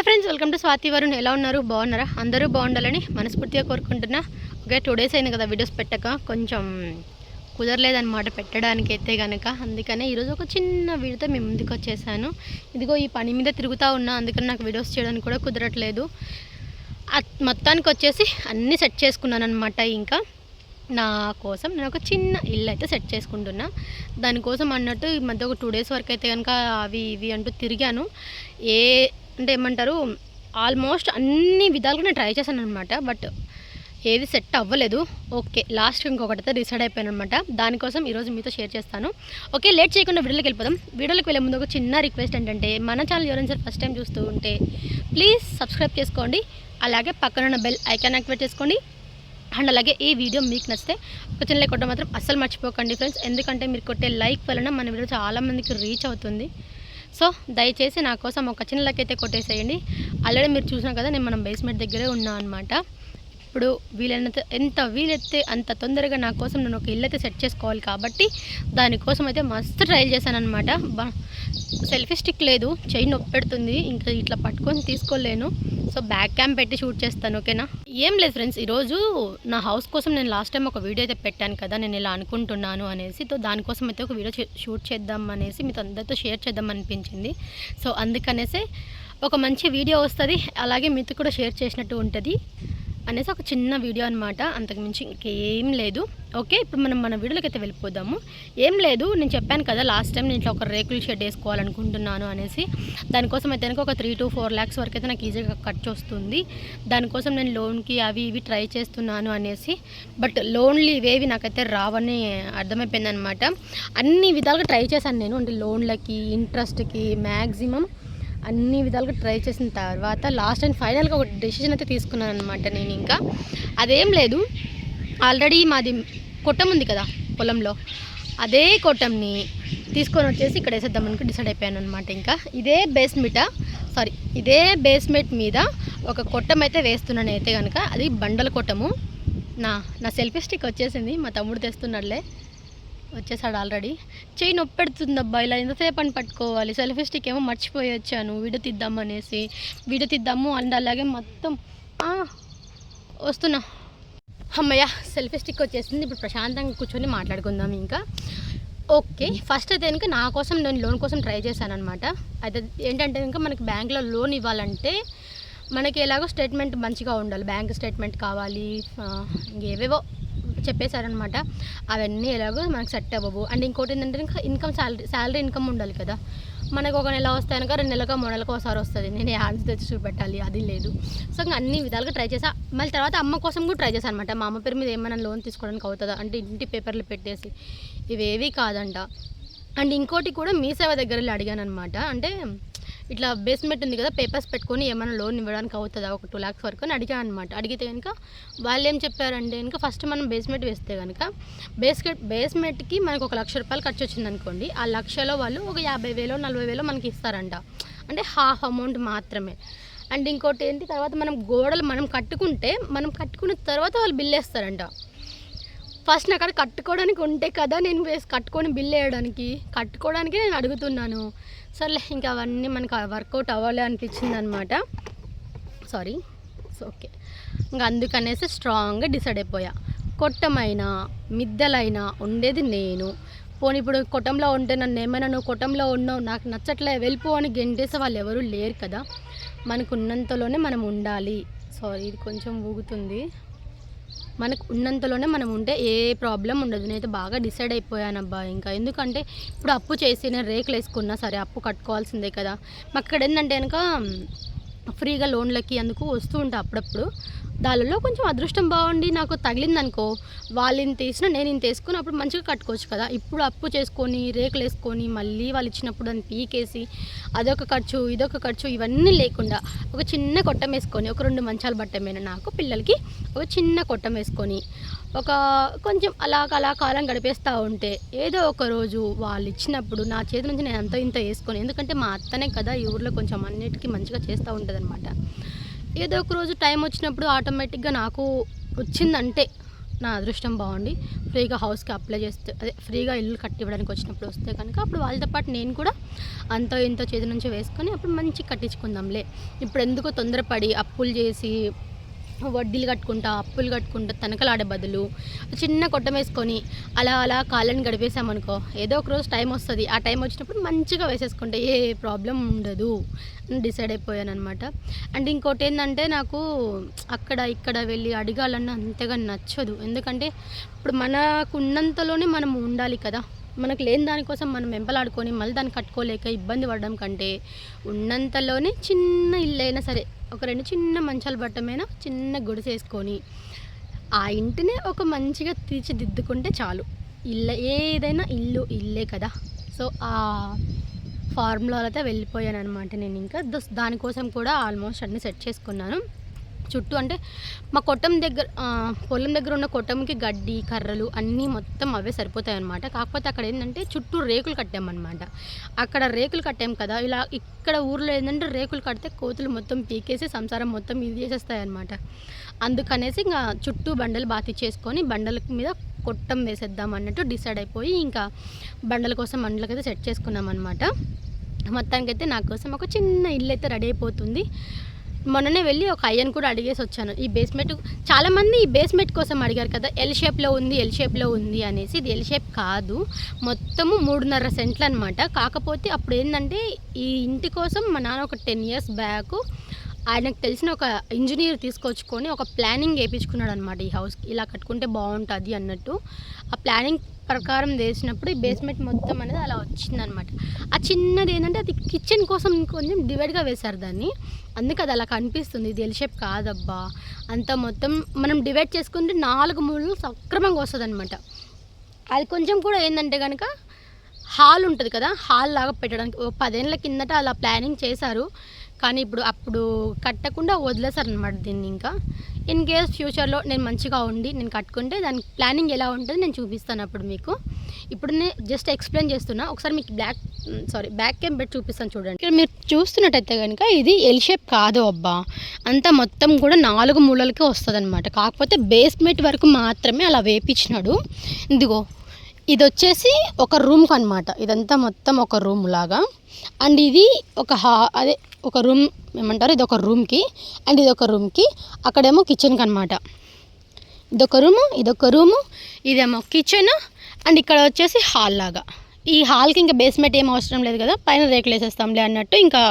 Hello friends welcome to Swathi Varun. ఎలా ఉన్నారు? బాగున్నారా? అందరూ బాగుండాలని మనస్ఫూర్తిగా కోరుకుంటున్నా. ఓకే టూ డేస్ అయింది కదా వీడియోస్ పెట్టక. కొంచెం కుదరలేదన్నమాట పెట్టడానికి అయితే కనుక అందుకనే ఈరోజు ఒక చిన్న వీడియోతో మేము ముందుకు వచ్చేసాను. ఇదిగో ఈ పని మీద తిరుగుతూ ఉన్నా అందుకని నాకు వీడియోస్ చేయడానికి కూడా కుదరట్లేదు. మొత్తానికి వచ్చేసి అన్నీ సెట్ చేసుకున్నాను అనమాట ఇంకా. నా కోసం నేను ఒక చిన్న ఇల్లు అయితే సెట్ చేసుకుంటున్నా. దానికోసం అన్నట్టు ఈ మధ్య ఒక టూ డేస్ వరకు అయితే కనుక అవి ఇవి అంటూ తిరిగాను. ఏ అంటే ఏమంటారు ఆల్మోస్ట్ అన్ని విధాలుగా నేను ట్రై చేశాను అనమాట బట్ ఏది సెట్ అవ్వలేదు. ఓకే లాస్ట్ ఇంకొకటితో డిసైడ్ అయిపోయాను అనమాట దానికోసం ఈరోజు మీతో షేర్ చేస్తాను. ఓకే లేట్ చేయకుండా వీడియోకి వెళ్ళిపోదాం. వీడియోకి వెళ్ళే ముందు ఒక చిన్న రిక్వెస్ట్ ఏంటంటే మన ఛానల్ ఎవరైనా ఫస్ట్ టైం చూస్తూ ఉంటే ప్లీజ్ సబ్స్క్రైబ్ చేసుకోండి. అలాగే పక్కన ఉన్న బెల్ ఐకాన్ యాక్టివేట్ చేసుకోండి. అండ్ అలాగే ఈ వీడియో మీకు నచ్చితే ఒక చిన్న లైక్ కొట్టడం మాత్రం అస్సలు మర్చిపోకండి ఫ్రెండ్స్ ఎందుకంటే మీరు కొట్టే లైక్ వలన మన వీడియో చాలామందికి రీచ్ అవుతుంది. సో దయచేసి నా కోసం ఒక చిన్న లెక్క అయితే కొట్టేసేయండి. ఆల్రెడీ మీరు చూసినా కదా నేను మనం బేస్మెంట్ దగ్గరే ఉన్నా అనమాట ఇప్పుడు వీలైనంత ఎంత వీలైతే అంత తొందరగా నా కోసం నేను ఒక ఇల్లు అయితే సెట్ చేసుకోవాలి కాబట్టి దానికోసం అయితే మస్తు ట్రైల్ చేశాను అనమాట బా సెల్ఫీ స్టిక్ లేదు చెయ్యి నొప్పి పెడుతుంది ఇంకా ఇట్లా పట్టుకొని తీసుకోలేను. సో బ్యాక్ క్యామ్ పెట్టి షూట్ చేస్తాను ఓకేనా? ఏం లేదు ఫ్రెండ్స్ ఈరోజు నా హౌస్ కోసం నేను లాస్ట్ టైం ఒక వీడియో అయితే పెట్టాను కదా నేను ఇలా అనుకుంటున్నాను అనేసి. సో దానికోసం అయితే ఒక వీడియో షూట్ చేద్దాం అనేసి మీతో అందరితో షేర్ చేద్దాం అనిపించింది. సో అందుకనేసే ఒక మంచి వీడియో వస్తుంది అలాగే మీతో కూడా షేర్ చేసినట్టు ఉంటుంది. అనేసి ఒక చిన్న వీడియో అనమాట అంతకుమించి ఇంకేం లేదు. ఓకే ఇప్పుడు మనం మన వీడియోలకైతే అయితే వెళ్ళిపోదాము. ఏం లేదు నేను చెప్పాను కదా లాస్ట్ టైం నేను ఇట్లా ఒక రేకుల షెడ్ వేసుకోవాలనుకుంటున్నాను అనేసి. దానికోసం అయితే ఒక త్రీ టు ఫోర్ ల్యాక్స్ వరకు అయితే నాకు ఈజీగా ఖర్చు వస్తుంది. దానికోసం నేను లోన్కి అవి ఇవి ట్రై చేస్తున్నాను అనేసి. బట్ లోన్లు ఇవేవి నాకైతే రావని అర్థమైపోయింది అనమాట అన్ని విధాలుగా ట్రై చేశాను నేను. అంటే లోన్లకి ఇంట్రెస్ట్కి మ్యాక్సిమం అన్ని విధాలుగా ట్రై చేసిన తర్వాత లాస్ట్ అండ్ ఫైనల్గా ఒక డెసిషన్ అయితే తీసుకున్నాను అనమాట నేను ఇంకా. అదేం లేదు. ఆల్రెడీ మాది కొట్టం ఉంది కదా పొలంలో. అదే కొట్టంని తీసుకొని వచ్చేసి ఇక్కడ వేసేద్దాం అనుకుని డిసైడ్ అయిపోయాను అనమాట ఇంకా. ఇదే బేస్మెట సారీ ఇదే బేస్మెంట్ మీద ఒక కొట్టం అయితే వేస్తున్నాను అయితే కనుక అది బండల కొట్టము. నా నా సెల్ఫీ స్టిక్ వచ్చేసింది. మా తమ్ముడు తెస్తున్నాడులే. వచ్చేసాడు ఆల్రెడీ. చెయ్యి నొప్పి పెడుతుంది అబ్బా ఇలా ఎంతసేపు అని పట్టుకోవాలి? సెల్ఫీ స్టిక్ ఏమో మర్చిపోయి వచ్చాను. విడతిద్దాం అనేసి విడతిద్దాము అండ్ అలాగే మొత్తం వస్తున్నా. అమ్మయ్య సెల్ఫీ స్టిక్ వచ్చేసింది. ఇప్పుడు ప్రశాంతంగా కూర్చొని మాట్లాడుకుందాం ఇంకా. ఓకే ఫస్ట్ అయితే కనుక నా కోసం నేను లోన్ కోసం ట్రై చేశాను అనమాట అయితే ఏంటంటే ఇంకా మనకి బ్యాంక్లో లోన్ ఇవ్వాలంటే మనకి ఎలాగో స్టేట్మెంట్ మంచిగా ఉండాలి. బ్యాంక్ స్టేట్మెంట్ కావాలి ఇంకేవేవో చెప్పేశారనమాట. అవన్నీ ఎలాగో మనకు సెట్ అవ్వవు. అండ్ ఇంకోటి ఏంటంటే ఇంకా ఇన్కమ్ శాలరీ శాలరీ ఇన్కమ్ ఉండాలి కదా. మనకు ఒక నెల వస్తే కనుక రెండు నెలలకు మూడు నెలలకు ఒకసారి వస్తుంది. నేను హ్యాండ్స్ తెచ్చి చూపెట్టాలి? అది లేదు. సో ఇంకా అన్ని విధాలుగా ట్రై చేసా. మళ్ళీ తర్వాత అమ్మ కోసం కూడా ట్రై చేశాను అనమాట. మా అమ్మ పేరు మీద ఏమైనా లోన్ తీసుకోవడానికి అవుతుందా? అంటే ఇంటి పేపర్లు పెట్టేసి. ఇవేవి కాదంట. అండ్ ఇంకోటి కూడా మీ సేవ దగ్గర వెళ్ళి అడిగాను అనమాట అంటే ఇట్లా బేస్మెంట్ ఉంది కదా పేపర్స్ పెట్టుకొని ఏమైనా లోన్ ఇవ్వడానికి అవుతుందా? ఒక టూ ల్యాక్స్ వరకు అని అడిగాను అనమాట అడిగితే కనుక వాళ్ళు ఏం చెప్పారంటే కనుక ఫస్ట్ మనం బేస్మెంట్ వేస్తే కనుక బేస్మెంట్ బేస్మెంట్కి మనకు ఒక లక్ష రూపాయలు ఖర్చు వచ్చింది అనుకోండి. ఆ లక్షలో వాళ్ళు ఒక యాభై వేలో నలభై వేలో మనకి ఇస్తారంట. అంటే హాఫ్ అమౌంట్ మాత్రమే. అండ్ ఇంకోటి ఏంటి? తర్వాత మనం గోడలు మనం కట్టుకుంటే మనం కట్టుకున్న తర్వాత వాళ్ళు బిల్ వేస్తారంట. ఫస్ట్ నాకు అక్కడ కట్టుకోవడానికి ఉంటే కదా నేను వేసి కట్టుకొని బిల్ వేయడానికి? కట్టుకోవడానికి నేను అడుగుతున్నాను. సర్లే ఇంకా అవన్నీ మనకు వర్కౌట్ అవ్వాలి అనిపించింది అనమాట సారీ సో ఓకే ఇంకా అందుకనేసి స్ట్రాంగ్గా డిసైడ్ అయిపోయా. కొట్టమైనా మిద్దెలైనా ఉండేది నేను. పోనీ ఇప్పుడు కొట్టంలో ఉంటే నన్ను ఏమైనా నువ్వు కొట్టంలో ఉన్నావు నాకు నచ్చట్లే వెళ్ళిపో అని గెంటేసే వాళ్ళు ఎవరు లేరు కదా. మనకు ఉన్నంతలోనే మనం ఉండాలి. సారీ ఇది కొంచెం ఊగుతుంది. మనకు ఉన్నంతలోనే మనం ఉంటే ఏ ప్రాబ్లం ఉండదు. నేనైతే బాగా డిసైడ్ అయిపోయాను అబ్బా ఇంకా. ఎందుకంటే ఇప్పుడు అప్పు చేసి నేను రేకులు వేసుకున్నా సరే అప్పు కట్టుకోవాల్సిందే కదా. మాకు ఇక్కడ ఏంటంటే కనుక ఫ్రీగా లోన్లకి అందుకు వస్తూ ఉంటాయి అప్పుడప్పుడు. దానిలో కొంచెం అదృష్టం బాగుండి నాకు తగిలిందనుకో వాళ్ళు ఇంత తీసిన నేను ఇంత వేసుకుని అప్పుడు మంచిగా కట్టుకోవచ్చు కదా. ఇప్పుడు అప్పు చేసుకొని రేకులు వేసుకొని మళ్ళీ వాళ్ళు ఇచ్చినప్పుడు దాన్ని పీకేసి అదొక ఖర్చు ఇదొక ఖర్చు ఇవన్నీ లేకుండా ఒక చిన్న కొట్టం వేసుకొని ఒక రెండు మంచాలు బట్టమైన నాకు పిల్లలకి ఒక చిన్న కొట్టం వేసుకొని ఒక కొంచెం అలా అలా కాలం గడిపేస్తూ ఉంటే ఏదో ఒక రోజు వాళ్ళు ఇచ్చినప్పుడు నా చేతి నుంచి నేను అంత ఇంత వేసుకొని ఎందుకంటే మా అత్తనే కదా ఈ ఊర్లో కొంచెం అన్నిటికీ మంచిగా చేస్తూ ఉంటుంది ఏదో ఒక రోజు టైం వచ్చినప్పుడు ఆటోమేటిక్గా నాకు వచ్చిందంటే నా అదృష్టం బాగుండి ఫ్రీగా హౌస్కి అప్లై చేస్తే అదే ఫ్రీగా ఇల్లు కట్టి ఇవ్వడానికి వచ్చినప్పుడు వస్తే కనుక అప్పుడు వాళ్ళతో పాటు నేను కూడా అంత ఇంత చేతి నుంచి వేసుకొని అప్పుడు మంచి కట్టించుకుందాంలే. ఇప్పుడు ఎందుకో తొందరపడి అప్పులు చేసి వడ్డీలు కట్టుకుంటా అప్పులు కట్టుకుంటా తనకలాడే బదులు చిన్న కొట్టం వేసుకొని అలా అలా కాళ్ళని గడిపేసామనుకో ఏదో ఒక రోజు టైం వస్తుంది. ఆ టైం వచ్చినప్పుడు మంచిగా వేసేసుకుంటే ఏ ప్రాబ్లం ఉండదు అని డిసైడ్ అయిపోయాను అనమాట అండ్ ఇంకోటి ఏంటంటే నాకు అక్కడ ఇక్కడ వెళ్ళి అడగాలన్న అంతగా నచ్చదు. ఎందుకంటే ఇప్పుడు మనకు ఉన్నంతలోనే మనం ఉండాలి కదా. మనకు లేని దానికోసం మనం వెంపలాడుకొని మళ్ళీ దాన్ని కట్టుకోలేక ఇబ్బంది పడడం కంటే ఉన్నంతలోనే చిన్న ఇల్లైనా సరే ఒక రెండు చిన్న మంచాలు పట్టమైనా చిన్న గుడిసేసుకొని ఆ ఇంటినే ఒక మంచిగా తీర్చిదిద్దుకుంటే చాలు. ఇల్లు ఏదైనా ఇల్లు ఇల్లే కదా. సో ఆ ఫార్ములాలతో వెళ్ళిపోయాను అనమాట నేను ఇంకా దానికోసం కూడా ఆల్మోస్ట్ అన్నీ సెట్ చేసుకున్నాను. చుట్టూ అంటే మా కొట్టం దగ్గర పొలం దగ్గర ఉన్న కొట్టంకి గడ్డి కర్రలు అన్నీ మొత్తం అవే సరిపోతాయి అనమాట కాకపోతే అక్కడ ఏంటంటే చుట్టూ రేకులు కట్టామన్నమాట అక్కడ రేకులు కట్టాం కదా ఇలా ఇక్కడ ఊర్లో ఏంటంటే రేకులు కడితే కోతులు మొత్తం పీకేసి సంసారం మొత్తం ఇది చేసేస్తాయి అనమాట అందుకనేసి ఇంకా చుట్టూ బండలు బాతి చేసుకొని బండల మీద కొట్టం వేసేద్దాం అన్నట్టు డిసైడ్ అయిపోయి ఇంకా బండల కోసం బండలకైతే సెట్ చేసుకున్నాం అనమాట మొత్తానికైతే నా కోసం ఒక చిన్న ఇల్లు అయితే రెడీ అయిపోతుంది. మొన్ననే వెళ్ళి ఒక అయ్యను కూడా అడిగేసి వచ్చాను. ఈ బేస్మెంట్ చాలామంది ఈ బేస్మెంట్ కోసం అడిగారు కదా ఎల్ షేప్లో ఉంది ఎల్ షేప్లో ఉంది అనేసి. ఇది ఎల్ షేప్ కాదు మొత్తము మూడున్నర సెంట్లు అనమాట కాకపోతే అప్పుడు ఏంటంటే ఈ ఇంటి కోసం మా నాన్న ఒక టెన్ ఇయర్స్ బ్యాక్ ఆయనకు తెలిసిన ఒక ఇంజనీర్ తీసుకొచ్చుకొని ఒక ప్లానింగ్ వేయించుకున్నాడు అనమాట ఈ హౌస్కి ఇలా కట్టుకుంటే బాగుంటుంది అన్నట్టు. ఆ ప్లానింగ్ ప్రకారం వేసినప్పుడు ఈ బేస్మెంట్ మొత్తం అనేది అలా వచ్చిందనమాట. ఆ చిన్నది ఏంటంటే అది కిచెన్ కోసం కొంచెం డివైడ్గా వేశారు దాన్ని. అందుకే అది అలా కనిపిస్తుంది. ఇది ఎల్ షేప్ కాదబ్బా. అంత మొత్తం మనం డివైడ్ చేసుకుంటే నాలుగు మూలలు సక్రమంగా వస్తుంది అనమాట అది కొంచెం కూడా ఏంటంటే కనుక హాల్ ఉంటుంది కదా హాల్ లాగా పెట్టడానికి ఓ పదేళ్ళ కిందట అలా ప్లానింగ్ చేశారు. కానీ ఇప్పుడు అప్పుడు కట్టకుండా వదిలేశారు అనమాట దీన్ని ఇంకా. ఇన్ కేస్ ఫ్యూచర్లో నేను మంచిగా ఉండి నేను కట్టుకుంటే దాని ప్లానింగ్ ఎలా ఉంటుంది నేను చూపిస్తాను అప్పుడు మీకు. ఇప్పుడు నేను జస్ట్ ఎక్స్ప్లెయిన్ చేస్తున్నా. ఒకసారి మీకు బ్లాక్ సారీ బ్యాక్ క్యామ్ పెట్టి చూపిస్తాను చూడండి. ఇక్కడ మీరు చూస్తున్నట్టయితే కనుక ఇది ఎల్ షేప్ కాదు అబ్బా. అంతా మొత్తం కూడా నాలుగు మూలలకే వస్తుంది అనమాట కాకపోతే బేస్మెంట్ వరకు మాత్రమే అలా వేపించినాడు. ఇదిగో ఇది వచ్చేసి ఒక రూమ్కి అనమాట ఇదంతా మొత్తం ఒక రూమ్ లాగా. అండ్ ఇది ఒక హా అదే ఒక రూమ్ ఏమంటారు? ఇది ఒక రూమ్కి అండ్ ఇది ఒక రూమ్కి అక్కడేమో కిచెన్కి అనమాట ఇదొక రూము ఇదొక రూము ఇదేమో కిచెన్ అండ్ ఇక్కడ వచ్చేసి హాల్ లాగా. ఈ హాల్కి ఇంకా బేస్మెంట్ ఏం అవసరం లేదు కదా? పైన రేకులు వేసేస్తాంలే అన్నట్టు ఇంకా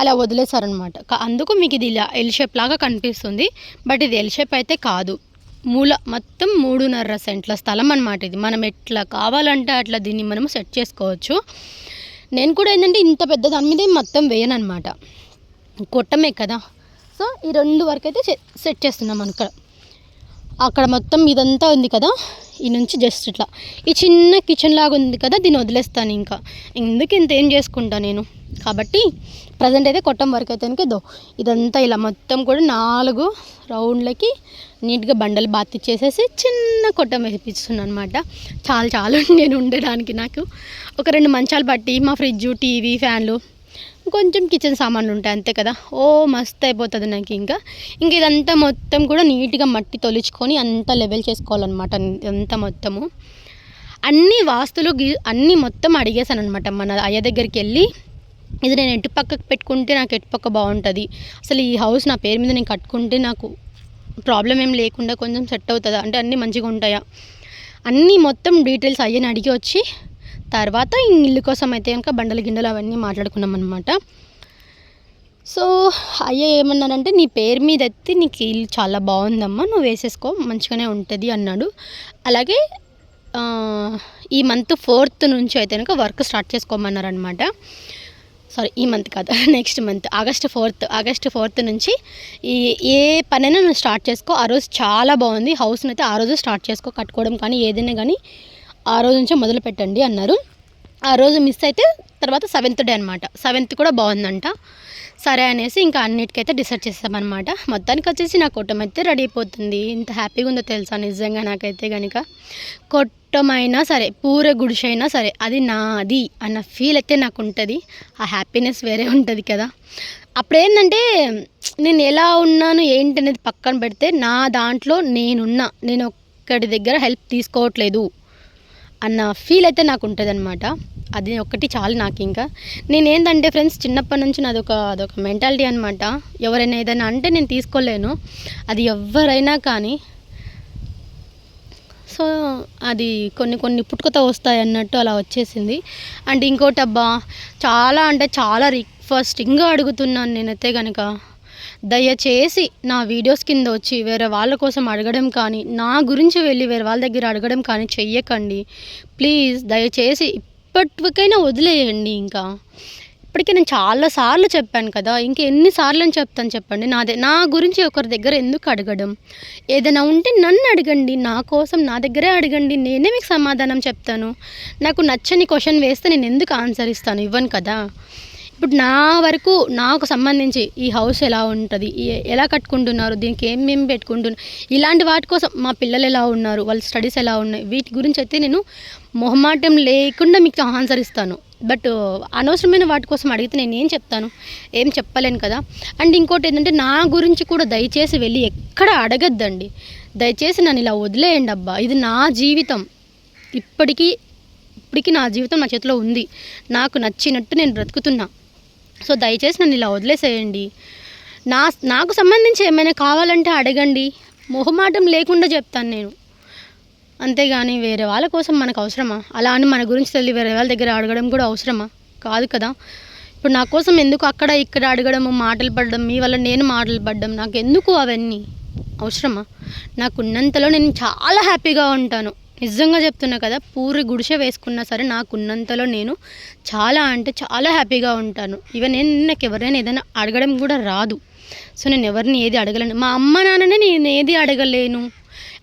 అలా వదిలేశారనమాట అందుకు మీకు ఇది ఇలా ఎల్ షేప్ లాగా కనిపిస్తుంది. బట్ ఇది ఎల్ షేప్ అయితే కాదు. మూల మొత్తం మూడున్నర సెంట్ల స్థలం అనమాట ఇది. మనం ఎట్లా కావాలంటే అట్లా దీన్ని మనము సెట్ చేసుకోవచ్చు. నేను కూడా ఏంటంటే ఇంత పెద్ద దాని మీద మొత్తం వేయను అనమాట కొట్టమే కదా. సో ఈ రెండు వరకు అయితే సెట్ చేస్తున్నాం అనుకో అక్కడ మొత్తం ఇదంతా ఉంది కదా ఈ నుంచి జస్ట్ ఇట్లా. ఈ చిన్న కిచెన్ లాగా ఉంది కదా దీన్ని వదిలేస్తాను ఇంకా. ఎందుకు ఇంత ఏం చేసుకుంటా నేను? కాబట్టి ప్రజెంట్ అయితే కొట్టం వరకు అయితే దో ఇదంతా ఇలా మొత్తం కూడా నాలుగు రౌండ్లకి నీట్గా బండలు బాతి చేసేసి చిన్న కొట్టం వేసిపిస్తున్నాను అనమాట చాలా చాలా. నేను ఉండడానికి నాకు ఒక రెండు మంచాలు పట్టి మా ఫ్రిడ్జ్ టీవీ ఫ్యాన్లు కొంచెం కిచెన్ సామాన్లు ఉంటాయి అంతే కదా? ఓ మస్తు అయిపోతుంది నాకు ఇంకా. ఇంకా ఇదంతా మొత్తం కూడా నీట్గా మట్టి తొలుచుకొని అంతా లెవెల్ చేసుకోవాలన్నమాట ఇదంతా మొత్తము. అన్ని వాస్తులు గి- అన్నీ మొత్తం అడిగేశాను అనమాట మన అయ్య దగ్గరికి వెళ్ళి ఇది నేను ఎటు పక్కకు పెట్టుకుంటే నాకు ఎటు పక్క బాగుంటుంది. అసలు ఈ హౌస్ నా పేరు మీద నేను కట్టుకుంటే నాకు ప్రాబ్లం ఏం లేకుండా కొంచెం సెట్ అవుతుందా? అంటే అన్నీ మంచిగా ఉంటాయా అన్నీ మొత్తం డీటెయిల్స్ అయ్యని అడిగి వచ్చి తర్వాత ఇల్లు కోసం అయితే కనుక బండలు గిండలు అవన్నీ మాట్లాడుకున్నాం అనమాట సో అయ్యే ఏమన్నారంటే నీ పేరు మీద ఎత్తి నీకు ఇల్లు చాలా బాగుందమ్మా నువ్వు వేసేసుకో మంచిగానే ఉంటుంది అన్నాడు. అలాగే ఈ మంత్ ఫోర్త్ నుంచి అయితే కనుక వర్క్ స్టార్ట్ చేసుకోమన్నారనమాట సారీ ఈ మంత్ కాదు next month August fourth August fourth నుంచి ఈ ఏ పనైనా నువ్వు స్టార్ట్ చేసుకో. ఆ రోజు చాలా బాగుంది హౌస్ని అయితే ఆ రోజు స్టార్ట్ చేసుకో కట్టుకోవడం కానీ ఏదైనా కానీ ఆ రోజు నుంచే మొదలు పెట్టండి అన్నారు. ఆ రోజు మిస్ అయితే తర్వాత సెవెంత్ డే అనమాట సెవెంత్ కూడా బాగుందంట. సరే అనేసి ఇంకా అన్నిటికైతే డిసైడ్ చేస్తామన్నమాట మొత్తానికి వచ్చేసి నా కుటుంబం అయితే రెడీ అయిపోతుంది. ఇంత హ్యాపీగా ఉందో తెలుసా? నిజంగా నాకైతే కనుక కొట్టమైనా సరే పూర గుడిసైనా సరే అది నాది అన్న ఫీల్ అయితే నాకు ఉంటుంది. ఆ హ్యాపీనెస్ వేరే ఉంటుంది కదా. అప్పుడు ఏంటంటే నేను ఎలా ఉన్నాను ఏంటి అనేది పక్కన పెడితే నా దాంట్లో నేనున్నా. నేను ఒక్కడి దగ్గర హెల్ప్ తీసుకోవట్లేదు. అన్న ఫీల్ అయితే నాకు ఉంటుంది అనమాట అది ఒక్కటి చాలు నాకు ఇంకా నేనేంటంటే ఫ్రెండ్స్ చిన్నప్పటి నుంచి నాదొక అదొక మెంటాలిటీ అనమాట ఎవరైనా ఏదైనా అంటే నేను తీసుకోలేను. అది ఎవరైనా కానీ. సో అది కొన్ని కొన్ని పుట్టుకతో వస్తాయి అన్నట్టు అలా వచ్చేసింది. అండ్ ఇంకోటి అబ్బా చాలా అంటే చాలా రిక్వెస్టింగ్గా అడుగుతున్నాను నేనైతే కనుక దయచేసి నా వీడియోస్ కింద వచ్చి వేరే వాళ్ళ కోసం అడగడం కానీ నా గురించి వెళ్ళి వేరే వాళ్ళ దగ్గర అడగడం కానీ చెయ్యకండి. ప్లీజ్ దయచేసి ఇప్పటికైనా వదిలేయండి ఇంకా. ఇప్పటికే నేను చాలా సార్లు చెప్పాను కదా ఇంకా ఎన్నిసార్లు అని చెప్తాను చెప్పండి. నాదే నా గురించి ఒకరి దగ్గర ఎందుకు అడగడం? ఏదైనా ఉంటే నన్ను అడగండి నా కోసం నా దగ్గరే అడగండి నేనే మీకు సమాధానం చెప్తాను. నాకు నచ్చని క్వశ్చన్ వేస్తే నేను ఎందుకు ఆన్సర్ ఇస్తాను? ఇవ్వను కదా. ఇప్పుడు నా వరకు నాకు సంబంధించి ఈ హౌస్ ఎలా ఉంటుంది? ఈ- ఎలా కట్టుకుంటున్నారు? దీనికి ఏం పెట్టుకుంటున్నారు? ఇలాంటి వాటి కోసం మా పిల్లలు ఎలా ఉన్నారు? వాళ్ళ స్టడీస్ ఎలా ఉన్నాయి? వీటి గురించి అయితే నేను మొహమాటం లేకుండా మీకు ఆన్సర్ ఇస్తాను. బట్ అనవసరమైన వాటి కోసం అడిగితే నేను ఏం చెప్తాను? ఏం చెప్పలేను కదా? అండ్ ఇంకోటి ఏంటంటే నా గురించి కూడా దయచేసి వెళ్ళి ఎక్కడ అడగద్దండి. దయచేసి నన్ను ఇలా వదిలేయండి అబ్బా. ఇది నా జీవితం. ఇప్పటికీ ఇప్పటికీ నా జీవితం నా చేతిలో ఉంది. నాకు నచ్చినట్టు నేను బ్రతుకుతున్నా. సో దయచేసి నన్ను ఇలా వదిలేసేయండి. నా నాకు సంబంధించి ఏమైనా కావాలంటే అడగండి. మొహమాటం లేకుండా చెప్తాను నేను. అంతేగాని వేరే వాళ్ళ కోసం మనకు అవసరమా? అలా అని మన గురించి తెలియదు వేరే వాళ్ళ దగ్గర అడగడం కూడా అవసరమా? కాదు కదా. ఇప్పుడు నా కోసం ఎందుకు అక్కడ ఇక్కడ అడగడము మాటలు పడడం మీ వల్ల నేను మాటలు పడడం నాకు ఎందుకు అవన్నీ? అవసరమా? నాకు ఉన్నంతలో నేను చాలా హ్యాపీగా ఉంటాను. నిజంగా చెప్తున్నా కదా పూరి గుడిసె వేసుకున్నా సరే నాకు ఉన్నంతలో నేను చాలా అంటే చాలా హ్యాపీగా ఉంటాను. ఈవెన్ నేను నాకు ఎవరైనా ఏదైనా అడగడం కూడా రాదు. సో నేను ఎవరిని ఏది అడగలేను. మా అమ్మ నాన్ననే నేను ఏది అడగలేను.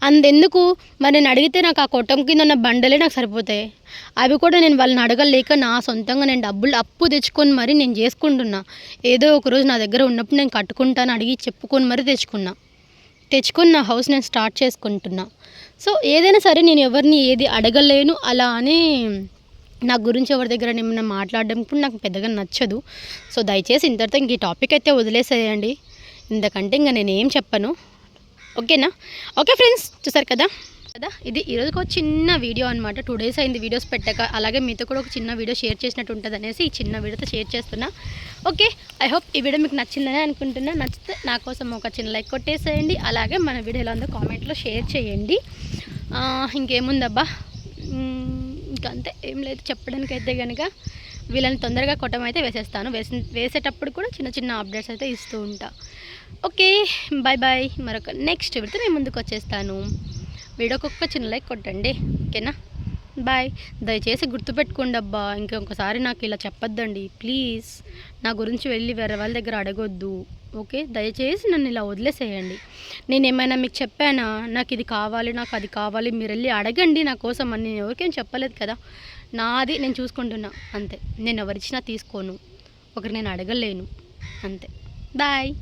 అందెందుకు మరి నేను అడిగితే నాకు ఆ కొట్టం కింద ఉన్న బండలే నాకు సరిపోతాయి. అవి కూడా నేను వాళ్ళని అడగలేక నా సొంతంగా నేను డబ్బులు అప్పు తెచ్చుకొని మరి నేను చేసుకుంటున్నా. ఏదో ఒక రోజు నా దగ్గర ఉన్నప్పుడు నేను కట్టుకుంటాను అడిగి చెప్పుకొని మరి తెచ్చుకున్నా. తెచ్చుకొని నా హౌస్ నేను స్టార్ట్ చేసుకుంటున్నా. సో ఏదైనా సరే నేను ఎవరిని ఏది అడగలేను. అలా అని నా గురించి ఎవరి దగ్గర ఏమైనా మాట్లాడడం కూడా నాకు పెద్దగా నచ్చదు. సో దయచేసి ఇంతటితో ఇంక ఈ టాపిక్ అయితే వదిలేసేయండి. ఇంతకంటే ఇంకా నేను ఏం చెప్పను. ఓకేనా? ఓకే ఫ్రెండ్స్ చూసారు కదా? కదా? ఇది ఈరోజు ఒక చిన్న వీడియో అనమాట టూ డేస్ అయింది వీడియోస్ పెట్టక. అలాగే మీతో కూడా ఒక చిన్న వీడియో షేర్ చేసినట్టు ఉంటుంది అనేసి ఈ చిన్న వీడియోతో షేర్ చేస్తున్నా. ఓకే ఐ హోప్ ఈ వీడియో మీకు నచ్చిందని అనుకుంటున్నా. నచ్చితే నా కోసం ఒక చిన్న లైక్ కొట్టేసేయండి. అలాగే మన వీడియో ఎలా ఉందో కామెంట్లో షేర్ చేయండి. ఇంకేముందబ్బా? ఇంకంతే. అంతే ఏం లేదు. చెప్పడానికి అయితే కనుక వీళ్ళని తొందరగా కొట్టం అయితే వేసేస్తాను. వేసి వేసేటప్పుడు కూడా చిన్న చిన్న అప్డేట్స్ అయితే ఇస్తూ ఉంటా. ఓకే బాయ్ బాయ్ మరొక నెక్స్ట్ విడితే నేను ముందుకు వచ్చేస్తాను. వీడియోకి ఒక్క చిన్న లైక్ కొట్టండి. ఓకేనా? బాయ్. దయచేసి గుర్తుపెట్టుకోండి అబ్బా. ఇంకొకసారి నాకు ఇలా చెప్పొద్దండి. ప్లీజ్. నా గురించి వెళ్ళి వేరే వాళ్ళ దగ్గర అడగొద్దు. ఓకే? దయచేసి నన్ను ఇలా వదిలేసేయండి. నేను ఏమైనా మీకు చెప్పానా? నాకు ఇది కావాలి నాకు అది కావాలి మీరు వెళ్ళి అడగండి నా కోసం అని నేను ఎవరికేం చెప్పలేదు కదా. నాది నేను చూసుకుంటున్నా. అంతే. నేను ఎవరిచ్చినా తీసుకోను. ఒకరు నేను అడగలేను. అంతే. బాయ్.